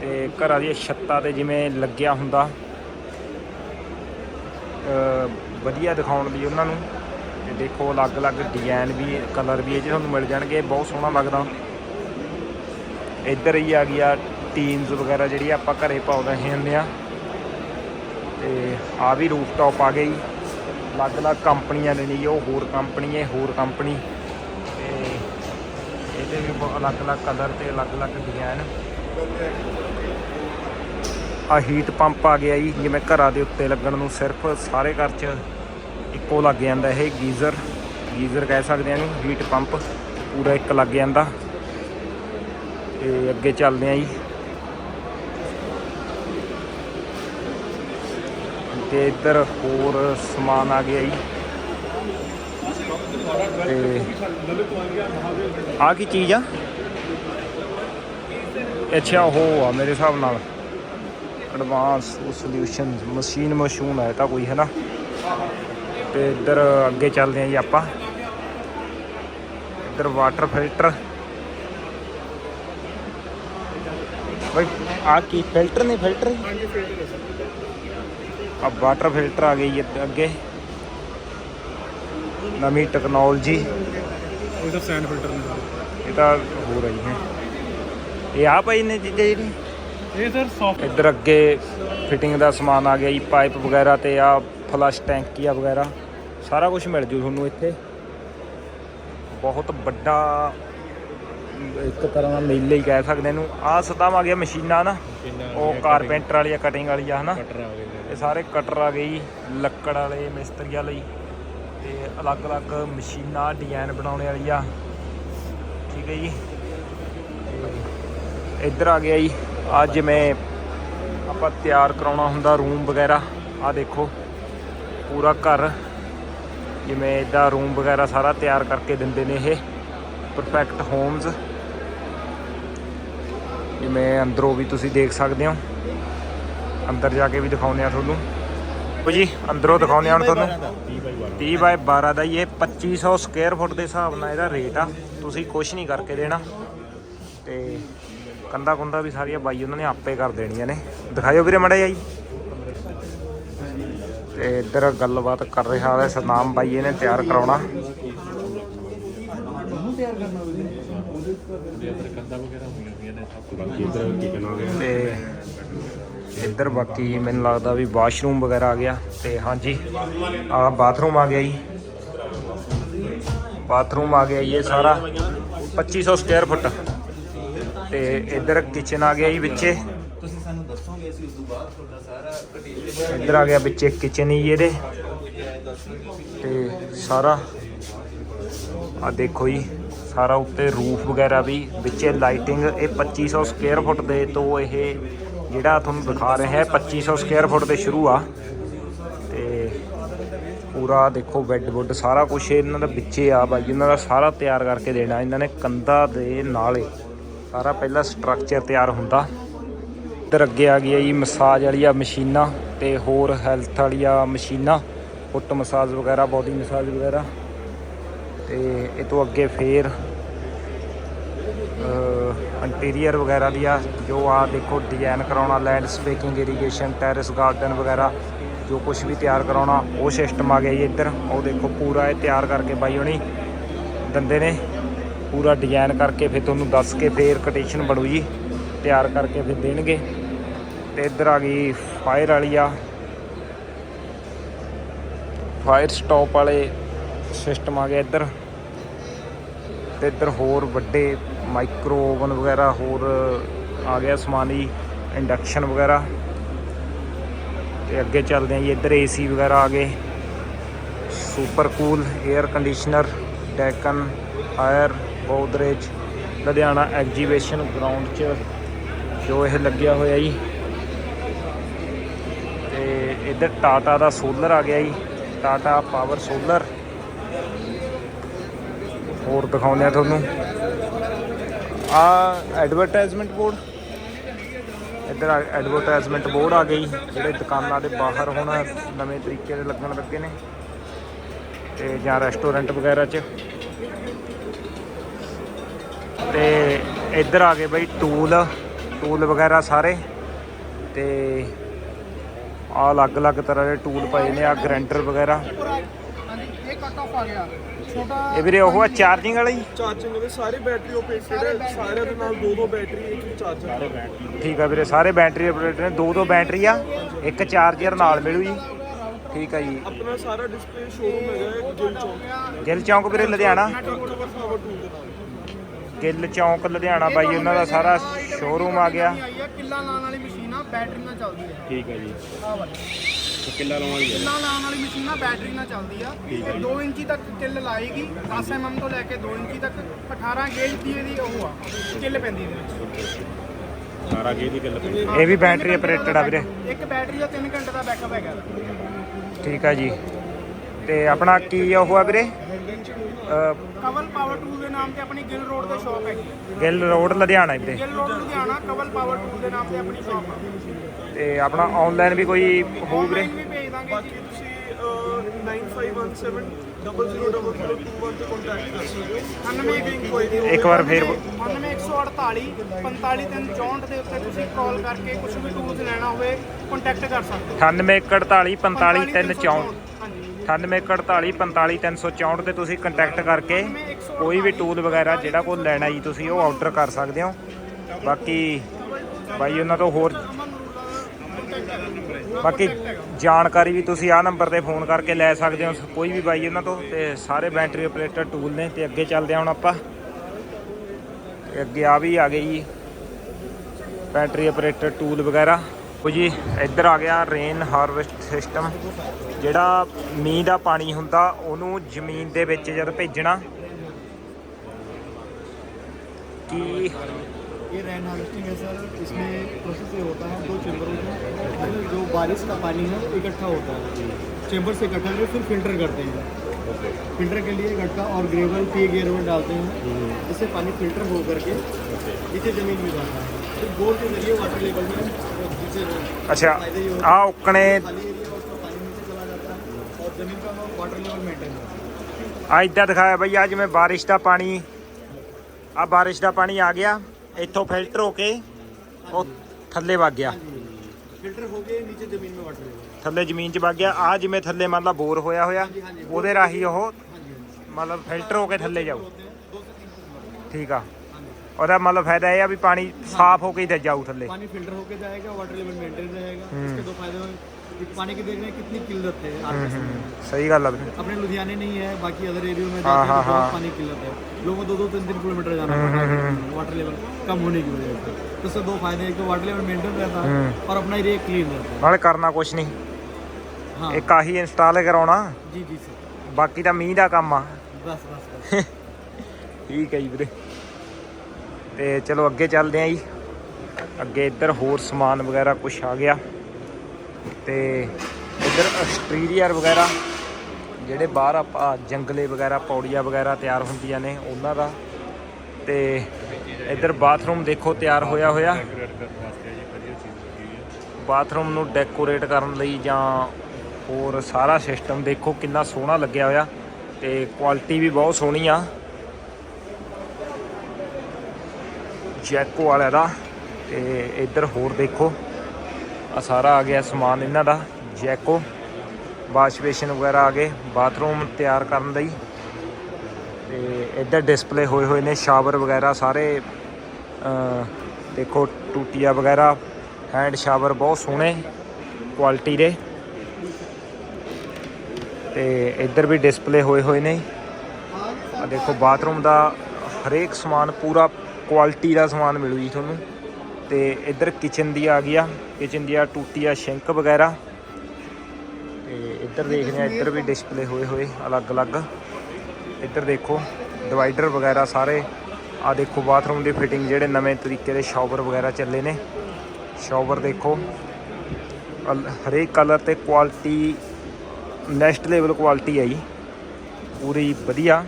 ਤੇ ਘਰਾਂ ਦੀਆਂ ਛੱਤਾਂ ਤੇ ਜਿਵੇਂ ਲੱਗਿਆ ਹੁੰਦਾ। ਵਧੀਆ ਦਿਖਾਉਣ ਲਈ ਉਹਨਾਂ ਨੂੰ। ਤੇ ਦੇਖੋ ਅਲੱਗ-ਅਲੱਗ ਡਿਜ਼ਾਈਨ ਵੀ, ਕਲਰ ਵੀ ਇਹ 'ਚ ਤੁਹਾਨੂੰ ਮਿਲ ਜਾਣਗੇ। ਬਹੁਤ ਸੋਹਣਾ ਲੱਗਦਾ। ਇੱਧਰ ਹੀ ਆ ਗਿਆ ਟੀਨਸ ਵਗੈਰਾ ਜਿਹੜੀ ਆਪਾਂ ਘਰੇ ਪਾਉਂਦੇ ਹੁੰਦੇ ਆ। ਤੇ ਆ ਵੀ ਰੂਫ ਟਾਪ ਆ ਗਈ। ਅਲੱਗ-ਅਲੱਗ ਕੰਪਨੀਆਂ ਦੇ ਨਹੀਂ ਉਹ ਹੋਰ ਕੰਪਨੀ ਹੈ, ਹੋਰ ਕੰਪਨੀ। ਤੇ ਇਹਦੇ ਵੀ ਅਲੱਗ-ਅਲੱਗ ਕਲਰ ਤੇ ਅਲੱਗ-ਅਲੱਗ ਡਿਜ਼ਾਈਨ ਆ ਹੀਟ ਪੰਪ ਆ ਗਿਆ ਜੀ ਜਿਵੇਂ ਘਰਾਂ ਦੇ ਉੱਤੇ ਲੱਗਣ ਨੂੰ ਸਿਰਫ ਸਾਰੇ ਘਰ 'ਚ ਇੱਕੋ ਲੱਗ ਜਾਂਦਾ ਇਹ ਗੀਜ਼ਰ। ਗੀਜ਼ਰ ਕਹਿ ਸਕਦੇ ਆ ਇਹਨੂੰ ਹੀਟ ਪੰਪ ਪੂਰਾ ਇੱਕ ਲੱਗ ਜਾਂਦਾ। ਤੇ ਅੱਗੇ ਚੱਲਦੇ ਆ ਜੀ। ਤੇ ਇੱਧਰ ਹੋਰ ਸਮਾਨ ਆ ਗਿਆ ਜੀ। ਤੇ ਆ ਕੀ ਚੀਜ਼ ਆ? ਅੱਛਾ, ਉਹ ਆ ਮੇਰੇ ਹਿਸਾਬ ਨਾਲ। ਐਡਵਾਂਸ ਸੋਲੂਸ਼ਨ ਮਸ਼ੀਨ ਮਸ਼ੂਨ ਹੈ ਤਾਂ ਕੋਈ ਹੈ ਨਾ। ਤੇ ਇੱਧਰ ਅੱਗੇ ਚੱਲਦੇ ਹਾਂ ਜੀ ਆਪਾਂ। ਇੱਧਰ ਵਾਟਰ ਫਿਲਟਰ ਬਈ ਆ ਕੀ ਫਿਲਟਰ ਨਹੀਂ ਫਿਲਟਰ ਆ ਵਾਟਰ ਫਿਲਟਰ ਆ ਗਈ ਅੱਗੇ। ਨਵੀਂ ਟੈਕਨੋਲੋਜੀ ਉਹਦਾ ਸੈਂਡ ਫਿਲਟਰ ਨੇ। ਇਹ ਤਾਂ ਹੋ ਰਹੀ ਹੈ। ਇਹ ਆ ਪਈ ਨੇ ਚੀਜ਼ਾਂ ਜਿਹੜੀ ਇਹ ਸਰ ਸੌਫਟ ਇੱਧਰ ਅੱਗੇ ਫਿਟਿੰਗ ਦਾ ਸਮਾਨ ਆ ਗਿਆ ਜੀ ਪਾਈਪ ਵਗੈਰਾ ਤੇ ਆ ਫਲਸ਼ ਟੈਂਕੀਆਂ ਵਗੈਰਾ। ਸਾਰਾ ਕੁਝ ਮਿਲ ਜੂ ਤੁਹਾਨੂੰ ਇੱਥੇ। ਬਹੁਤ ਵੱਡਾ ਇੱਕ ਤਰ੍ਹਾਂ ਦਾ ਮੇਲੇ ਹੀ ਕਹਿ ਸਕਦੇ ਇਹਨੂੰ। ਆ ਸਤਾਮ ਆ ਗਿਆ ਮਸ਼ੀਨਾਂ ਨਾ। ਉਹ ਕਾਰਪੈਂਟਰ ਵਾਲੀ ਆ ਕਟਿੰਗ ਵਾਲੀ ਆ ਹਨਾ ਇਹ ਸਾਰੇ ਕਟਰ ਆ ਗਏ ਜੀ ਲੱਕੜ ਵਾਲੇ ਮਿਸਤਰੀਆਂ ਲਈ। ਤੇ ਅਲੱਗ-ਅਲੱਗ ਮਸ਼ੀਨਾਂ ਡਿਜ਼ਾਈਨ ਬਣਾਉਣੇ ਵਾਲੀ ਆ। ਠੀਕ ਹੈ ਜੀ। ਇੱਧਰ ਆ ਗਿਆ ਜੀ। ਆ ਜਿਵੇਂ ਆਪਾਂ ਤਿਆਰ ਕਰਾਉਣਾ ਹੁੰਦਾ ਰੂਮ ਵਗੈਰਾ ਆ ਦੇਖੋ। ਪੂਰਾ ਘਰ। ਜਿਵੇਂ ਇਦਾਂ ਰੂਮ ਵਗੈਰਾ ਸਾਰਾ ਤਿਆਰ ਕਰਕੇ ਦਿੰਦੇ ਨੇ ਇਹ। ਪਰਫੈਕਟ ਹੋਮਸ ਜਿਵੇਂ ਅੰਦਰੋਂ ਵੀ ਤੁਸੀਂ ਦੇਖ ਸਕਦੇ ਹੋ। ਅੰਦਰ ਜਾ ਕੇ ਵੀ ਦਿਖਾਉਂਦੇ ਆ ਤੁਹਾਨੂੰ। ਉਹ ਜੀ, ਅੰਦਰੋਂ ਦਿਖਾਉਂਦੇ ਆ ਹੁਣ ਤੁਹਾਨੂੰ। 30 ਬਾਏ 12 ਦਾ ਹੀ ਇਹ 2500 ਸਕੁਅਰ ਫੁੱਟ ਦੇ ਹਿਸਾਬ ਨਾਲ ਇਹਦਾ ਰੇਟ ਆ। ਤੁਸੀਂ ਕੁਝ ਨਹੀਂ ਕਰਕੇ ਦੇਣਾ। ਤੇ ਕੰਦਾ ਕੁੰਦਾ ਵੀ ਸਾਰੀਆਂ ਬਾਈ ਉਹਨਾਂ ਨੇ ਆਪੇ ਕਰ ਦੇਣੀਆਂ ਨੇ। ਦਿਖਾਇਓ ਵੀਰੇ ਮੜਾ ਜੀ। ਤੇ ਇੱਧਰ ਗੱਲਬਾਤ ਕਰ ਰਿਹਾ ਹੈ ਸਤਨਾਮ ਬਾਈ ਇਹਨੇ ਤਿਆਰ ਕਰਾਉਣਾ। ਤੇ ਇੱਧਰ ਬਾਕੀ ਮੈਨੂੰ ਲੱਗਦਾ ਵੀ ਵਾਸ਼ਰੂਮ ਵਗੈਰਾ ਆ ਗਿਆ ਤੇ ਹਾਂਜੀ, ਆ ਬਾਥਰੂਮ ਆ ਗਿਆ ਜੀ। ਬਾਥਰੂਮ ਆ ਗਿਆ ਜੀ ਇਹ ਸਾਰਾ 2500 ਸਕੁਅਰ ਫੁੱਟ ਤੇ ਇੱਧਰ ਕਿਚਨ ਆ ਗਿਆ ਜੀ ਵਿੱਚੇ। ਤੁਸੀਂ ਸਾਨੂੰ ਦੱਸੋਗੇ ਅਸੀਂ ਉਸ ਤੋਂ ਬਾਅਦ ਤੁਹਾਡਾ ਸਾਰਾ ਡਿਟੇਲ ਇੱਧਰ ਆ ਗਿਆ ਵਿੱਚੇ ਕਿਚਨ ਹੀ ਇਹਦੇ। ਤੇ ਸਾਰਾ ਆ ਦੇਖੋ ਜੀ। ਸਾਰਾ ਉੱਤੇ ਰੂਫ ਵਗੈਰਾ ਵੀ, ਵਿੱਚੇ ਲਾਈਟਿੰਗ, ਇਹ 2500 ਸਕੁਅਰ ਫੁੱਟ ਦੇ ਤੋਂ ਇਹ ਜਿਹੜਾ ਤੁਹਾਨੂੰ ਦਿਖਾ ਰਿਹਾ ਹੈ 2500 ਸਕੁਅਰ ਫੁੱਟ ਦੇ ਸ਼ੁਰੂ ਆ। ਤੇ ਪੂਰਾ ਦੇਖੋ ਬੈੱਡ ਵੁੱਡ ਸਾਰਾ ਕੁਝ ਇਹਨਾਂ ਦਾ ਵਿੱਚੇ ਆ ਬਾਈ, ਇਹਨਾਂ ਦਾ ਸਾਰਾ ਤਿਆਰ ਕਰਕੇ ਦੇਣਾ, ਇਹਨਾਂ ਨੇ ਕੰਧਾ ਦੇ ਨਾਲੇ। ਸਾਰਾ ਪਹਿਲਾਂ ਸਟਰਕਚਰ ਤਿਆਰ ਹੁੰਦਾ। ਇੱਧਰ ਅੱਗੇ ਆ ਗਈ ਆ ਜੀ ਮਸਾਜ ਵਾਲੀਆਂ ਮਸ਼ੀਨਾਂ ਤੇ ਹੋਰ ਹੈਲਥ ਵਾਲੀਆਂ ਮਸ਼ੀਨਾਂ ਫੁੱਟ ਮਸਾਜ ਵਗੈਰਾ ਬਾਡੀ ਮਸਾਜ ਵਗੈਰਾ। ਤੇ ਇਹ ਤੋਂ ਅੱਗੇ ਫੇਰ ਇੰਟੀਰੀਅਰ ਵਗੈਰਾ ਦੀ ਆ, ਜੋ ਆ ਦੇਖੋ ਡਿਜ਼ਾਈਨ ਕਰਾਉਣਾ ਲੈਂਡਸਕੇਪਿੰਗ ਇਰੀਗੇਸ਼ਨ ਟੈਰੇਸ ਗਾਰਡਨ ਵਗੈਰਾ, ਜੋ ਕੁਝ ਵੀ ਤਿਆਰ ਕਰਾਉਣਾ, ਉਹ ਸਿਸਟਮ ਆ ਗਿਆ ਜੀ ਇੱਧਰ। ਉਹ ਦੇਖੋ, ਪੂਰਾ ਇਹ ਤਿਆਰ ਕਰਕੇ ਬਾਈ ਹੁਣੀ ਦੰਦੇ ਨੇ। ਪੂਰਾ ਡਿਜ਼ਾਈਨ ਕਰਕੇ ਫਿਰ ਤੁਹਾਨੂੰ ਦੱਸ ਕੇ ਫੇਰ ਕੋਟੇਸ਼ਨ ਬਣੂ ਜੀ। ਤਿਆਰ ਕਰਕੇ ਫਿਰ ਦੇਣਗੇ। ਤੇ ਇੱਧਰ ਆ ਗਈ ਫਾਇਰ ਵਾਲੀ ਆ। ਫਾਇਰ ਸਟਾਪ ਵਾਲੇ ਸਿਸਟਮ ਆ ਗਿਆ ਇੱਧਰ। ਤੇ ਇੱਧਰ ਹੋਰ ਵੱਡੇ ਮਾਈਕਰੋ ਓਵਨ ਵਗੈਰਾ, ਹੋਰ ਆ ਗਿਆ ਸਮਾਨ ਜੀ ਇੰਡਕਸ਼ਨ ਵਗੈਰਾ। ਤੇ ਅੱਗੇ ਚੱਲਦੇ ਆਂ ਜੀ, ਇੱਧਰ ਏਸੀ ਵਗੈਰਾ ਆ ਗਏ। Super cool air conditioner Daikin air Godrej Ludhiana exhibition ground 'ਚ ਜੋ ਇਹ ਲੱਗਿਆ ਹੋਇਆ ਜੀ। ਤੇ ਇੱਧਰ ਟਾਟਾ ਦਾ ਸੋਲਰ ਆ ਗਿਆ ਜੀ। ਟਾਟਾ ਪਾਵਰ ਸੋਲਰ ਹੋਰ ਦਿਖਾਉਂਦੇ ਆ ਤੁਹਾਨੂੰ। ਆ ਐਡਵਰਟਾਈਜ਼ਮੈਂਟ ਬੋਰਡ ਇੱਧਰ ਐਡਵਰਟਾਈਜ਼ਮੈਂਟ ਬੋਰਡ ਆ ਗਈ, ਜਿਹੜੇ ਦੁਕਾਨਾਂ ਦੇ ਬਾਹਰ ਹੁਣ ਨਵੇਂ ਤਰੀਕੇ ਦੇ ਲੱਗਣ ਲੱਗੇ ਨੇ। ਤੇ ਜਾਂ ਰੈਸਟੋਰੈਂਟ ਵਗੈਰਾ 'ਚ। ਤੇ ਇੱਧਰ ਆ ਗਏ ਬਈ ਟੂਲ ਟੂਲ ਵਗੈਰਾ ਸਾਰੇ। ਤੇ ਆ ਅਲੱਗ-ਅਲੱਗ ਤਰ੍ਹਾਂ ਦੇ ਟੂਲ ਪਏ ਨੇ ਆ ਗ੍ਰੈਂਡਰ ਵਗੈਰਾ। ਇਹ ਕੱਟ ਆਫ ਆ ਗਿਆ। ਛੋਟਾ ਇਹ ਵੀਰੇ ਉਹ ਆ ਚਾਰਜਿੰਗ ਵਾਲਾ ਹੀ ਚਾਰਜਿੰਗ ਦੇ ਸਾਰੇ ਬੈਟਰੀ ਓਪਰੇਟਡ ਹੈ। ਸਾਰਿਆਂ ਦੇ ਨਾਲ ਦੋ ਦੋ ਬੈਟਰੀ ਇੱਕ ਚਾਰਜਰ ਠੀਕ ਆ ਵੀਰੇ ਸਾਰੇ ਬੈਟਰੀ ਆਪਰੇਟਰ ਨੇ ਦੋ ਦੋ ਬੈਟਰੀ ਆ ਇੱਕ ਚਾਰਜਰ ਨਾਲ ਮਿਲੂ ਜੀ। ਠੀਕ ਆ ਜੀ। ਆਪਣਾ ਸਾਰਾ ਡਿਸਪਲੇ ਸ਼ੋਰੂਮ ਹੈਗਾ ਹੈ ਗਿਲ ਚੌਂਕ। ਗਿੱਲ ਚੌਂਕ ਵੀਰੇ ਲੁਧਿਆਣਾ। ਗਿੱਲ ਚੌਂਕ ਲੁਧਿਆਣਾ ਬਾਈ ਉਹਨਾਂ ਦਾ ਸਾਰਾ ਸ਼ੋਰੂਮ ਆ ਗਿਆ। ਕਿੱਲਾ ਲਾਉਣ ਵਾਲੀ ਮਸ਼ੀਨ ਆ ਬੈਟਰੀ ਨਾਲ ਚੱਲਦੀ ਹੈ ਠੀਕ ਹੈ ਜੀ। ਆਹ ਵਾਲੀ। ਕਿੱਲਾ ਲਾਉਣ ਵਾਲੀ ਕਿੱਲਾ ਲਾਉਣ ਵਾਲੀ ਮਸ਼ੀਨ ਆ ਬੈਟਰੀ ਨਾਲ ਚੱਲਦੀ ਆ। ਇਹ 2 ਇੰਚੀ ਤੱਕ ਕਿੱਲ ਲਾਏਗੀ 10 mm ਤੋਂ ਲੈ ਕੇ 2 ਇੰਚੀ ਤੱਕ। 18 ਗੇਜ ਦੀ ਇਹਦੀ ਉਹ ਆ ਕਿੱਲ ਪੈਂਦੀ ਇਹਦੇ ਵਿੱਚ। ਇਹ ਵੀ ਬੈਟਰੀ ਆਪਰੇਟਡ ਆ ਵੀਰੇ। ਇੱਕ ਬੈਟਰੀ ਦਾ 3 ਘੰਟੇ ਦਾ ਬੈਕਅਪ ਹੈਗਾ। ਇਹਦਾ। ਠੀਕ ਆ ਜੀ। ਤੇ ਆਪਣਾ ਕੀ ਉਹ ਆ ਵੀਰੇ? ਅਹ, ਕਵਲ ਪਾਵਰ ਟੂਲ ਦੇ ਨਾਮ ਤੇ ਆਪਣੀ ਗਿੱਲ ਰੋਡ ਤੇ ਸ਼ਾਪ ਹੈਗੀ। ਹੈ ਗਿੱਲ ਰੋਡ ਲੁਧਿਆਣਾ ਵੀਰੇ। Gill road Ludhiana Kawal power tool ਦੇ ਨਾਮ ਤੇ ਆਪਣੀ ਸ਼ਾਪ ਆ। ਤੇ ਆਪਣਾ ਆਨਲਾਈਨ ਵੀ ਕੋਈ ਹੋਊ ਵੀਰੇ? Online ਵੀ ਭੇਜ ਦਾਂਗੇ ਬਾਕੀ ਤੁਸੀਂ ਅਹ, 9517 000021 ਤੇ ਕੰਟੈਕਟ ਕਰ ਸਕਦੇ ਹੋ। 98 ਕੋਈ ਨਹੀਂ ਇੱਕ ਵਾਰ ਫੇਰ 9148 45364 ਦੇ ਉੱਤੇ ਤੁਸੀਂ ਕਾਲ ਕਰਕੇ ਕੁਝ ਵੀ ਟੂਲਸ ਲੈਣਾ ਹੋਵੇ ਕੰਟੈਕਟ ਕਰ ਸਕਦੇ ਹੋ। 9848 45364 ਹਾਂਜੀ। 9848 45364 ਤੇ ਤੁਸੀਂ ਕੰਟੈਕਟ ਕਰਕੇ ਕੋਈ ਵੀ ਟੂਲ ਵਗੈਰਾ ਜਿਹੜਾ ਕੋਈ ਲੈਣਾ ਜੀ ਤੁਸੀਂ ਉਹ ਆਰਡਰ ਕਰ ਸਕਦੇ ਹੋ। ਬਾਕੀ ਬਾਈ ਉਹਨਾਂ ਤੋਂ ਹੋਰ ਬਾਕੀ ਜਾਣਕਾਰੀ ਵੀ ਤੁਸੀਂ ਆਹ ਨੰਬਰ ਤੇ ਫੋਨ ਕਰਕੇ ਲੈ ਸਕਦੇ ਹੋ, ਕੋਈ ਵੀ ਬਾਈ ਉਹਨਾਂ ਤੋਂ ਤੇ ਸਾਰੇ ਬੈਟਰੀ ਆਪਰੇਟਰ ਟੂਲ ਨੇ ਤੇ ਅੱਗੇ ਚੱਲਦੇ ਹਾਂ ਹੁਣ ਆਪਾਂ। ਤੇ ਅੱਗੇ ਆ ਵੀ ਆ ਗਈ ਜੀ, ਬੈਟਰੀ ਆਪਰੇਟਰ ਟੂਲ ਵਗੈਰਾ। ਉਹ ਜੀ ਇੱਧਰ ਆ ਗਿਆ ਰੇਨ ਹਾਰਵੈਸਟ ਸਿਸਟਮ, ਜਿਹੜਾ ਮੀਂਹ ਦਾ ਪਾਣੀ ਹੁੰਦਾ ਉਹਨੂੰ ਜ਼ਮੀਨ ਦੇ ਵਿੱਚ ਜਦ ਭੇਜਣਾ, ਕੀ ये रैन हार्वेस्टिंग है सर इसमें प्रोसेस ये होता है दो चेम्बर होते हैं जो बारिश का पानी है इकट्ठा होता है चेम्बर से इकट्ठा करके फिर फिल्टर करते हैं फिल्टर के लिए गटका और ग्रेवल पी गेयर में डालते हैं जिससे पानी फिल्टर हो करके नीचे ज़मीन में जाता है फिर बोर के जरिए वाटर लेवल में नीचे ਅੱਛਾ ਆ ਉਕਣੇ खाली एरिया उसका पानी नीचे चला जाता है और ज़मीन का वाटर लेवल मेंटेन होता है ਆ ਇੱਦਾਂ ਦਿਖਾਇਆ ਬਈ ਆ ਜਿਵੇਂ ਬਾਰਿਸ਼ ਦਾ ਪਾਣੀ ਆ ਬਾਰਿਸ਼ ਦਾ ਪਾਣੀ ਆ ਗਿਆ ਇੱਥੋਂ ਫਿਲਟਰ ਹੋ ਕੇ ਉਹ ਥੱਲੇ ਵਗ ਗਿਆ। ਫਿਲਟਰ ਹੋ ਕੇ ਨੀਚੇ ਜ਼ਮੀਨ ਮੇ ਵਟ ਗਿਆ ਥੱਲੇ ਜ਼ਮੀਨ 'ਚ ਵਗ ਗਿਆ। ਆ ਜਿਵੇਂ ਥੱਲੇ ਮੰਨ ਲਾ ਬੋਰ ਹੋਇਆ ਹੋਇਆ ਉਹਦੇ ਰਾਹੀਂ ਉਹ ਮਤਲਬ ਫਿਲਟਰ ਹੋ ਕੇ ਥੱਲੇ ਜਾਊ। ਠੀਕ ਆ। ਉਹਦਾ ਮਤਲਬ ਫਾਇਦਾ ਇਹ ਆ ਵੀ ਪਾਣੀ ਸਾਫ਼ ਹੋ ਕੇ ਹੀ ਜਾਊ ਥੱਲੇ। ਪਾਣੀ ਫਿਲਟਰ ਹੋ ਕੇ ਜਾਏਗਾ ਵਾਟਰ ਲੈਵਲ ਮੇਨਟੇਨ ਰਹੇਗਾ। ਇਸਕੇ ਦੋ ਫਾਇਦੇ ਹੋਣਗੇ पानी की देखने कितनी किल्लत है आज के समय में। ਸਹੀ ਗੱਲ ਆ ਵੀਰੇ अपने लुधियाने नहीं है बाकी अदर एरियो में हाँ, जाते हैं हाँ, तो बहुत हाँ। पानी की किल्लत है लोगों को दो दो तीन तीन किलोमीटर जाना पड़ता है वाटर लेवल कम होने की वजह से तो इससे दो फायदे हैं कि वाटर लेवल मेंटेन रहता है और अपना एरिया क्लीन रहता ਨਾਲੇ ਕਰਨਾ ਕੁਛ ਨਹੀਂ है हाँ ਇੱਕ ਆਹੀ ਇੰਸਟਾਲ ਕਰਾਉਣਾ जी जी सर ਬਾਕੀ ਤਾਂ ਮੀਂਹ ਦਾ ਕੰਮ ਆ बस बस बस ਠੀਕ ਹੈ ਜੀ ਵੀਰੇ ਤੇ ਚਲੋ ਅੱਗੇ ਚੱਲਦੇ ਆਂ ਜੀ ਅੱਗੇ ਇੱਧਰ ਹੋਰ ਸਮਾਨ ਵਗੈਰਾ ਕੁਝ ਆ ਗਿਆ ਤੇ ਇੱਧਰ ਐਕਸਟੀਰੀਅਰ ਵਗੈਰਾ, ਜਿਹੜੇ ਬਾਹਰ ਆਪਾਂ ਜੰਗਲੇ ਵਗੈਰਾ, ਪੌੜੀਆਂ ਵਗੈਰਾ ਤਿਆਰ ਹੁੰਦੀਆਂ ਨੇ, ਉਹਨਾਂ ਦਾ। ਤੇ ਇੱਧਰ ਬਾਥਰੂਮ ਦੇਖੋ, ਤਿਆਰ ਹੋਇਆ ਹੋਇਆ। ਬਾਥਰੂਮ ਨੂੰ ਡੈਕੋਰੇਟ ਕਰਨ ਲਈ ਜਾਂ ਹੋਰ ਸਾਰਾ ਸਿਸਟਮ ਦੇਖੋ, ਕਿੰਨਾ ਸੋਹਣਾ ਲੱਗਿਆ ਹੋਇਆ। ਤੇ ਕੁਆਲਿਟੀ ਵੀ ਬਹੁਤ ਸੋਹਣੀ ਆ। ਜੈਕੋ ਵਾਲਿਆਂ ਦਾ। ਤੇ ਇੱਧਰ ਹੋਰ ਦੇਖੋ। ਆ ਸਾਰਾ ਆ ਗਿਆ ਸਮਾਨ ਇਹਨਾਂ ਦਾ, ਜੈਕੋ, ਵਾਸ਼ ਬੇਸਿਨ ਵਗੈਰਾ ਆ ਗਏ, ਬਾਥਰੂਮ ਤਿਆਰ ਕਰਨ ਲਈ। ਤੇ ਇੱਧਰ ਡਿਸਪਲੇ ਹੋਏ ਹੋਏ ਨੇ ਸ਼ਾਵਰ ਵਗੈਰਾ ਸਾਰੇ ਦੇਖੋ ਟੂਟੀਆਂ ਵਗੈਰਾ ਹੈਂਡ ਸ਼ਾਵਰ ਬਹੁਤ ਸੋਹਣੇ ਕੁਆਲਿਟੀ ਦੇ। ਤੇ ਇੱਧਰ ਵੀ ਡਿਸਪਲੇ ਹੋਏ ਹੋਏ ਨੇ। ਆ ਦੇਖੋ ਬਾਥਰੂਮ ਦਾ ਹਰੇਕ ਸਮਾਨ ਪੂਰਾ ਕੁਆਲਿਟੀ ਦਾ ਸਮਾਨ ਮਿਲੂ ਜੀ ਤੁਹਾਨੂੰ। ਤੇ ਇੱਧਰ ਕਿਚਨ ਦੀ ਆ ਗਈ ਆ ਕਿਚਨ ਦੀਆਂ ਆ ਸ਼ਿੰਕ ਵਗੈਰਾ। ਤੇ ਇੱਧਰ ਦੇਖਦੇ ਆ, ਇੱਧਰ ਵੀ ਡਿਸਪਲੇ ਹੋਏ ਹੋਏ, ਅਲੱਗ-ਅਲੱਗ। ਇੱਧਰ ਦੇਖੋ ਡਿਵਾਈਡਰ ਵਗੈਰਾ ਸਾਰੇ। ਆ ਦੇਖੋ ਬਾਥਰੂਮ ਦੀ ਫਿਟਿੰਗ ਜਿਹੜੇ ਨਵੇਂ ਤਰੀਕੇ ਦੇ ਸ਼ਾਵਰ ਵਗੈਰਾ ਚੱਲੇ ਨੇ। ਸ਼ਾਵਰ ਦੇਖੋ। ਹਰੇਕ ਕਲਰ ਤੇ ਕੁਆਲਿਟੀ ਨੈਕਸਟ ਲੈਵਲ ਕੁਆਲਿਟੀ ਹੈ ਜੀ। ਪੂਰੀ ਵਧੀਆ।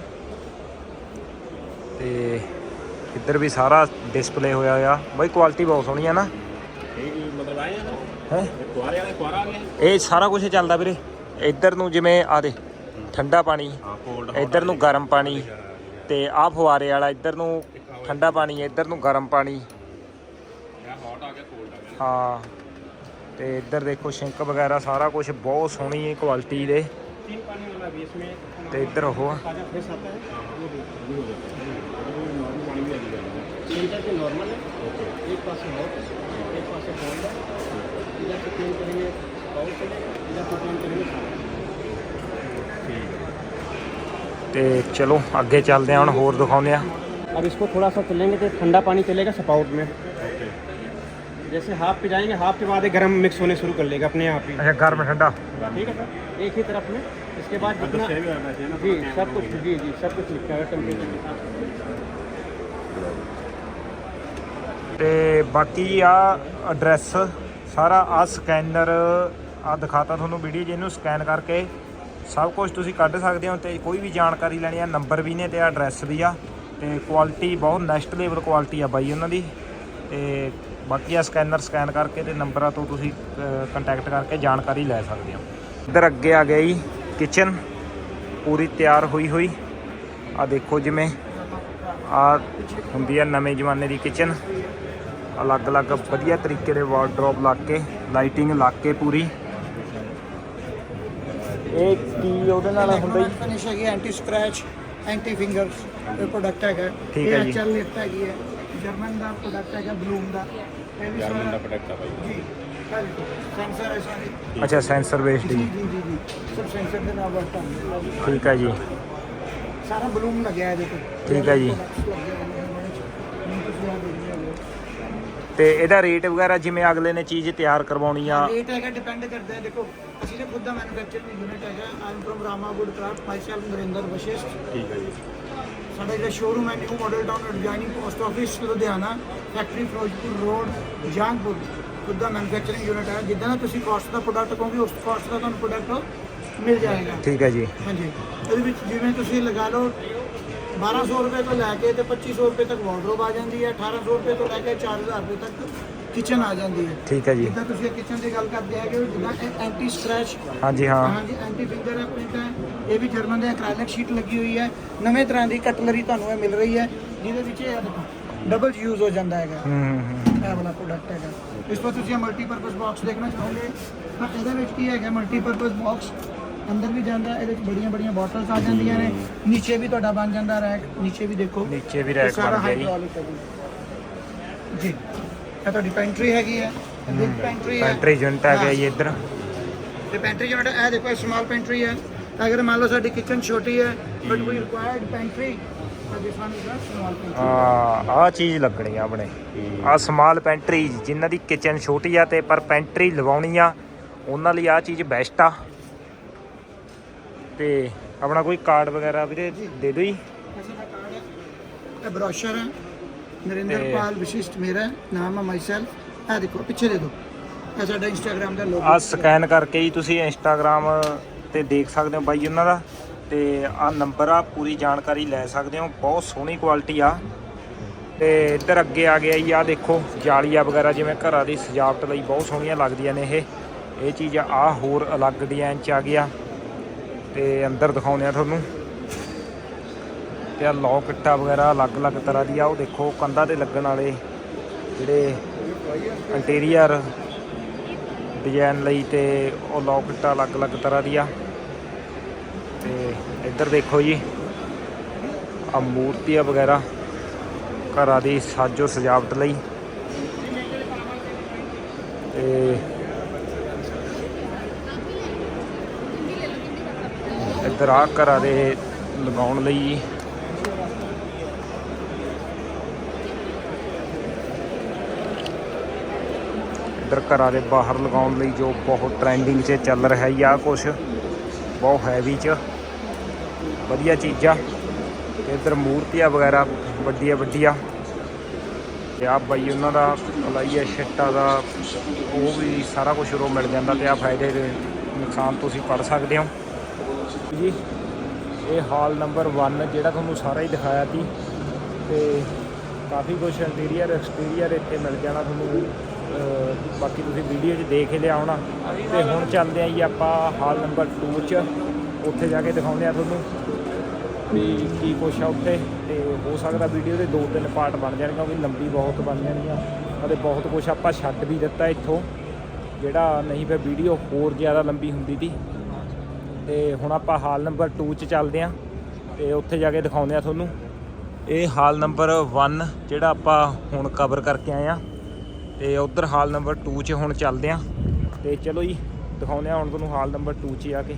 ਤੇ ਇੱਧਰ ਵੀ ਸਾਰਾ ਡਿਸਪਲੇ ਹੋਇਆ ਹੋਇਆ। ਬਾਈ ਕੁਆਲਿਟੀ ਬਹੁਤ ਸੋਹਣੀ ਆ ਨਾ। ਹੈ? ਇਹ ਸਾਰਾ ਕੁਝ ਚੱਲਦਾ ਵੀਰੇ। ਇੱਧਰ ਨੂੰ ਜਿਵੇਂ ਆ ਦੇ ਠੰਡਾ ਪਾਣੀ ਇੱਧਰ ਨੂੰ ਗਰਮ ਪਾਣੀ ਤੇ ਆਹ ਫੁਆਰੇ ਵਾਲਾ ਇੱਧਰ ਨੂੰ ਠੰਡਾ ਪਾਣੀ ਇੱਧਰ ਨੂੰ ਗਰਮ ਪਾਣੀ। ਹਾਂ ਤੇ ਇੱਧਰ ਦੇਖੋ ਸ਼ਿੰਕ ਵਗੈਰਾ ਸਾਰਾ ਕੁਝ ਬਹੁਤ ਸੋਹਣੀ ਕੁਆਲਿਟੀ ਦੇ। ਤੇ ਇੱਧਰ ਉਹ ਆ। सेंटर पे नॉर्मल है एक पास से हॉट है एक पास से कोल्ड है इधर से क्लीन करेंगे पाउच चलेगा इधर से क्लीन करेंगे खाना ਤੇ ਚਲੋ ਅੱਗੇ ਚੱਲਦੇ ਹਾਂ ਹੁਣ ਹੋਰ ਦਿਖਾਉਂਦੇ ਆ अब इसको थोड़ा सा चलेंगे तो ठंडा पानी चलेगा सपाउट में जैसे हाफ पे जाएंगे हाफ के बाद ये गर्म मिक्स होने शुरू कर लेगा अपने आप ही ਅੱਛਾ ਗਰਮ ਠੰਡਾ ठीक है सर एक ही तरफ में इसके बाद जितना जी सब कुछ जी जी सब कुछ लिखा है टेम्परेचर के साथ ਤੇ ਬਾਕੀ ਆ ਐਡਰੈਸ ਸਾਰਾ ਆ ਸਕੈਨਰ ਆ ਦਿਖਾਤਾ ਤੁਹਾਨੂੰ ਵੀਡੀਓ ਜਿਹਨੂੰ ਸਕੈਨ ਕਰਕੇ ਸਭ ਕੁਝ ਤੁਸੀਂ ਕੱਢ ਸਕਦੇ ਹੋ ਤੇ ਕੋਈ ਵੀ ਜਾਣਕਾਰੀ ਲੈਣੀ ਆ ਨੰਬਰ ਵੀ ਨੇ ਤੇ ਐਡਰੈਸ ਵੀ ਆ ਤੇ ਕੁਆਲਿਟੀ ਬਹੁਤ ਨੈਕਸਟ ਲੈਵਲ ਕੁਆਲਿਟੀ ਆ ਬਾਈ ਉਹਨਾਂ ਦੀ ਤੇ ਬਾਕੀ ਆ ਸਕੈਨਰ ਸਕੈਨ ਕਰਕੇ ਤੇ ਨੰਬਰਾਂ ਤੋਂ ਤੁਸੀਂ ਕੰਟੈਕਟ ਕਰਕੇ ਜਾਣਕਾਰੀ ਲੈ ਸਕਦੇ ਹੋ। ਇੱਧਰ ਅੱਗੇ ਆ ਗਿਆ ਜੀ ਕਿਚਨ ਪੂਰੀ ਤਿਆਰ ਹੋਈ ਹੋਈ। ਆ ਦੇਖੋ ਜਿਵੇਂ ਆ ਹੁੰਦੀ ਆ ਨਵੇਂ ਜ਼ਮਾਨੇ ਦੀ ਕਿਚਨ ਅਲੱਗ-ਅਲੱਗ ਵਧੀਆ ਤਰੀਕੇ ਦੇ ਵਾਰਡਰੋਬ ਲਾ ਕੇ ਲਾਈਟਿੰਗ ਲਾ ਕੇ ਪੂਰੀ ਇਹ ਕੀ ਉਹਦੇ ਨਾਲ ਹੁੰਦਾ ਜੀ ਫਿਨਿਸ਼ ਹੈਗੀ ਐਂਟੀ ਸਕ੍ਰੈਚ ਐਂਟੀ ਫਿੰਗਰਸ ਇਹ ਪ੍ਰੋਡਕਟ ਹੈਗਾ ਠੀਕ ਹੈ ਜੀ। ਚੱਲ ਲਿਫਟ ਹੈਗੀ ਹੈ ਜਰਮਨ ਦਾ ਪ੍ਰੋਡਕਟ ਹੈਗਾ ਬਲੂਮ ਦਾ ਇਹ ਵੀ ਜਰਮਨ ਦਾ ਪ੍ਰੋਡਕਟ ਹੈ ਭਾਈ ਜੀ ਸੈਂਸਰ ਹੈ ਸਾਰੇ ਅੱਛਾ ਸੈਂਸਰ ਬੇਸਡ ਜੀ ਜੀ ਜੀ ਜੀ ਜੀ ਸਭ ਸੈਂਸਰ ਦੇ ਨਾਲ ਵਰਕ ਹੁੰਦਾ ਹੈ। ਠੀਕ ਹੈ ਜੀ ਸਾਰਾ ਬਲੂਮ ਲੱਗਿਆ ਹੈ ਇਹਦੇ ਤੇ ਠੀਕ ਹੈ ਜੀ। Products ਲੱਗੇ ਹੋਏ ਨੇ ਇਹਨਾਂ ਵਿੱਚ। ਹੁਣ ਤੁਸੀਂ ਆਹ ਦੇਖ ਰਹੇ ਹੋ ਤੇ ਇਹਦਾ ਰੇਟ ਵਗੈਰਾ ਜਿਵੇਂ ਅਗਲੇ ਨੇ ਚੀਜ਼ ਤਿਆਰ ਕਰਵਾਉਣੀ ਆ। ਰੇਟ ਹੈਗਾ ਡਿਪੈਂਡ ਕਰਦਾ ਹੈ। ਦੇਖੋ ਅਸੀਂ ਤੇ ਖੁਦ ਦਾ ਮੈਨੂਫੈਕਚਰਿੰਗ ਯੂਨਿਟ ਹੈਗਾ ਆਈ ਐਮ ਫਰਮ ਰਾਮਾਗੁਡ craft myself Narinder Vashisht ਠੀਕ ਹੈ ਜੀ। ਸਾਡਾ ਜਿਹੜਾ ਸ਼ੋਰੂਮ ਹੈ New Model Town adjoining post office Ludhiana factory Ferozepur road Jahangpur. ਖੁਦ ਦਾ ਮੈਨੂਫੈਕਚਰਿੰਗ ਯੂਨਿਟ ਹੈ। ਜਿੱਦਾਂ ਦਾ ਤੁਸੀਂ ਕਾਸਟ ਦਾ ਪ੍ਰੋਡਕਟ ਕਹੋਗੇ ਉਸ ਕਾਸਟ ਦਾ ਤੁਹਾਨੂੰ ਪ੍ਰੋਡਕਟ ਮਿਲ ਜਾਏਗਾ। ਠੀਕ ਹੈ ਜੀ। ਹਾਂਜੀ। ਇਹਦੇ ਵਿੱਚ ਜਿਵੇਂ ਤੁਸੀਂ ਲਗਾ ਲਓ 1200 ਰੁਪਏ ਤੋਂ ਲੈ ਕੇ ਤੇ 2500 ਰੁਪਏ ਤੱਕ ਵਾਰਡਰੋਬ ਆ ਜਾਂਦੀ ਹੈ 1800 ਰੁਪਏ ਤੋਂ ਲੈ ਕੇ 4000 ਰੁਪਏ ਤੱਕ ਕਿਚਨ ਆ ਜਾਂਦੀ ਹੈ। ਠੀਕ ਹੈ ਜੀ। ਜਿੱਦਾਂ ਤੁਸੀਂ ਕਿਚਨ ਦੀ ਗੱਲ ਕਰਦੇ ਹੈਗੇ ਹੋ, ਜਿੱਦਾਂ ਐਂਟੀ ਸਕ੍ਰੈਚ ਹਾਂਜੀ ਹਾਂ। ਹਾਂਜੀ ਐਂਟੀ ਫਿੰਗਰ ਹੈ ਆਪਣੇ ਤਾਂ। ਇਹ ਵੀ ਜਰਮਨ ਦੇ ਐਕ੍ਰਾਲਿਕ ਸ਼ੀਟ ਲੱਗੀ ਹੋਈ ਹੈ। ਨਵੇਂ ਤਰ੍ਹਾਂ ਦੀ ਕਟਲਰੀ ਤੁਹਾਨੂੰ ਇਹ ਮਿਲ ਰਹੀ ਹੈ ਜਿਹਦੇ ਵਿੱਚ ਇਹ ਦੇਖੋ ਡਬਲ ਯੂਜ਼ ਹੋ ਜਾਂਦਾ ਹੈਗਾ। ਹੂੰ ਹੂੰ ਹੂੰ। ਇਹ ਵਾਲਾ ਪ੍ਰੋਡਕਟ ਹੈਗਾ। ਇਸ ਤੋਂ ਤੁਸੀਂ ਮਲਟੀਪਰਪਸ ਬਾਕਸ ਦੇਖਣਾ ਚਾਹੋਗੇ ਤਾਂ ਇਹਦੇ ਵਿੱਚ ਕੀ ਹੈਗਾ ਮਲਟੀਪਰਪਸ ਬਾਕਸ ਅੰਦਰ ਵੀ ਜਾਂਦਾ ਇਹਦੇ ਵਿੱਚ ਬੜੀਆਂ ਬੜੀਆਂ ਬੋਟਲਸ ਆ ਜਾਂਦੀਆਂ ਨੇ। ਨੀਚੇ ਵੀ ਤੁਹਾਡਾ ਬਣ ਜਾਂਦਾ ਰੈਕ ਨੀਚੇ ਵੀ ਦੇਖੋ। ਨੀਚੇ ਵੀ ਇਹ ਰੈਕ ਬਣ ਗਿਆ ਜੀ। ਜੀ। ਇਹ ਤੁਹਾਡੀ ਪੈਂਟਰੀ ਹੈਗੀ ਹੈ। ਬਿਗ ਪੈਂਟਰੀ ਹੈ। ਪੈਂਟਰੀ ਯੂਨਿਟ ਆ ਗਿਆ ਜੀ ਇੱਧਰ। ਤੇ ਪੈਂਟਰੀ ਯੂਨਿਟ ਇਹ ਦੇਖੋ ਇਹ ਸਮਾਲ ਪੈਂਟਰੀ ਹੈ। ਅਗਰ ਮੰਨ ਲਓ ਸਾਡੀ ਕਿਚਨ ਛੋਟੀ ਹੈ ਬਟ ਵੀ ਰਿਕੁਆਇਰਡ ਪੈਂਟਰੀ ਆ ਆ ਚੀਜ਼ ਲੱਗਣੀ ਆ ਆਪਣੇ। ਆ ਸਮਾਲ ਪੈਂਟਰੀ ਜਿਨ੍ਹਾਂ ਦੀ ਕਿਚਨ ਛੋਟੀ ਆ ਤੇ ਪਰ ਪੈਂਟਰੀ ਲਵਾਉਣੀ ਆ ਉਹਨਾਂ ਲਈ ਆ ਚੀਜ਼ ਬੈਸਟ ਆ। ਤੇ ਆਪਣਾ ਕੋਈ ਕਾਰਡ ਵਗੈਰਾ ਵੀਰੇ ਦੇ ਦਿਓ ਜੀ। ਇਹ ਬ੍ਰੋਸ਼ਰ ਹੈ। ਵਿਸ਼ਿਸ਼ਟ ਮੇਰਾ ਨਾਮ ਹੈ ਮਾਈਸੈਲਫ ਇਹ ਦੇਖੋ ਪਿੱਛੇ ਦੇ ਦਿਓ। ਇਹ ਸਾਡਾ ਇੰਸਟਾਗ੍ਰam ਦਾ ਲੋਗੋ ਆ ਸਕੈਨ ਕਰਕੇ ਹੀ ਤੁਸੀਂ ਇੰਸਟਾਗ੍ਰam ਤੇ ਦੇਖ ਸਕਦੇ ਹੋ ਬਾਈ ਉਹਨਾਂ ਦਾ। ਤੇ ਆ ਨੰਬਰ ਆ ਪੂਰੀ ਜਾਣਕਾਰੀ ਲੈ ਸਕਦੇ ਹੋ। ਬਹੁਤ ਸੋਹਣੀ ਕੁਆਲਿਟੀ ਆ। ਤੇ ਇੱਧਰ ਅੱਗੇ ਆ ਗਿਆ ਜੀ ਆ ਦੇਖੋ ਜਾਲੀਆ ਵਗੈਰਾ ਜਿਵੇਂ ਘਰਾਂ ਦੀ ਸਜਾਵਟ ਲਈ ਬਹੁਤ ਸੋਹਣੀਆਂ ਲੱਗਦੀਆਂ ਨੇ ਇਹ। ਇਹ ਚੀਜ਼ ਆ ਹੋਰ ਅਲੱਗ ਡਿਜ਼ਾਈਨ ਚ ਆ ਗਿਆ। ਤੇ ਅੰਦਰ ਦਿਖਾਉਂਦੇ ਆ ਤੁਹਾਨੂੰ। ਤੇ ਆ ਲੌਕ ਇੱਟਾਂ ਵਗੈਰਾ ਅਲੱਗ-ਅਲੱਗ ਤਰ੍ਹਾਂ ਦੀ ਆ ਉਹ ਦੇਖੋ, ਕੰਧਾਂ ਤੇ ਲੱਗਣ ਵਾਲੇ ਜਿਹੜੇ ਇੰਟੀਰੀਅਰ ਡਿਜ਼ਾਈਨ ਲਈ ਤੇ ਉਹ ਲੌਕ ਇੱਟਾਂ ਅਲੱਗ-ਅਲੱਗ ਤਰ੍ਹਾਂ ਦੀ ਆ ਤੇ ਇੱਧਰ ਦੇਖੋ ਜੀ ਆ ਮੂਰਤੀਆਂ ਵਗੈਰਾ ਘਰਾਂ ਦੀ ਸਾਜੋ ਸਜਾਵਟ ਲਈ। ਤੇ ਇੱਧਰ ਆ ਘਰਾਂ ਦੇ ਲਗਾਉਣ ਲਈ। ਜੀ ਇੱਧਰ ਘਰਾਂ ਦੇ ਬਾਹਰ ਲਗਾਉਣ ਲਈ ਜੋ ਬਹੁਤ ਟ੍ਰੈਂਡਿੰਗ 'ਚ ਚੱਲ ਰਿਹਾ ਹੀ ਆ, ਕੁਛ ਬਹੁਤ ਹੈਵੀ 'ਚ। ਵਧੀਆ ਚੀਜ਼ਾਂ। ਤੇ ਇੱਧਰ ਮੂਰਤੀਆਂ ਵਗੈਰਾ ਵੱਡੀਆਂ ਵੱਡੀਆਂ। ਤੇ ਆ ਬਾਈ ਉਹਨਾਂ ਦਾ ਅਲਾਈਆ ਛੱਟਾ ਦਾ, ਉਹ ਵੀ ਸਾਰਾ ਕੁਝ ਉਰੋਂ ਮਿਲ ਜਾਂਦਾ ਤੇ ਆ ਫਾਇਦੇ ਦੇ ਨੁਕਸਾਨ ਤੁਸੀਂ ਪੜ ਸਕਦੇ ਹੋ। ਜੀ। ਇਹ ਹਾਲ ਨੰਬਰ 1 ਜਿਹੜਾ ਤੁਹਾਨੂੰ ਸਾਰਾ ਹੀ ਦਿਖਾਇਆ ਸੀ। ਤੇ ਕਾਫੀ ਕੁਝ ਇੰਟੀਰੀਅਰ ਐਕਸਟੀਰੀਅਰ ਇੱਥੇ ਮਿਲ ਜਾਣਾ ਤੁਹਾਨੂੰ। ਅਹ ਬਾਕੀ ਤੁਸੀਂ ਵੀਡੀਓ 'ਚ ਦੇਖ ਹੀ ਲਿਆ ਹੋਣਾ। ਤੇ ਹੁਣ ਚੱਲਦੇ ਆਂ ਜੀ ਆਪਾਂ ਹਾਲ ਨੰਬਰ 2 'ਚ। ਉੱਥੇ ਜਾ ਕੇ ਦਿਖਾਉਂਦੇ ਆ ਤੁਹਾਨੂੰ ਵੀ ਕੀ ਕੁਛ ਆ ਉੱਥੇ। ਤੇ ਹੋ ਸਕਦਾ ਵੀਡੀਓ ਦੇ ਦੋ ਤਿੰਨ ਪਾਰਟ ਬਣ ਜਾਣ ਕਿਉਂਕਿ ਲੰਬੀ ਬਹੁਤ ਬਣ ਜਾਣੀ ਆ। ਅਤੇ ਬਹੁਤ ਕੁਛ ਆਪਾਂ ਛੱਡ ਵੀ ਦਿੱਤਾ ਇੱਥੋਂ। ਜਿਹੜਾ ਨਹੀਂ ਫਿਰ ਵੀਡੀਓ ਹੋਰ ਜ਼ਿਆਦਾ ਲੰਬੀ ਹੁੰਦੀ ਸੀ। ਤੇ ਹੁਣ ਆਪਾਂ ਹਾਲ ਨੰਬਰ 2 'ਚ ਚੱਲਦੇ ਆਂ ਤੇ ਉੱਥੇ ਜਾ ਕੇ ਦਿਖਾਉਂਦੇ ਆ ਤੁਹਾਨੂੰ। ਇਹ ਹਾਲ ਨੰਬਰ 1 ਜਿਹੜਾ ਆਪਾਂ ਹੁਣ ਕਵਰ ਕਰਕੇ ਆਏ ਆ ਤੇ ਉਧਰ ਹਾਲ ਨੰਬਰ 2 'ਚ ਹੁਣ ਚੱਲਦੇ ਆਂ ਤੇ ਚਲੋ ਜੀ, ਦਿਖਾਉਂਦੇ ਆ ਹੁਣ ਤੁਹਾਨੂੰ ਹਾਲ ਨੰਬਰ 2 'ਚ ਆ ਕੇ।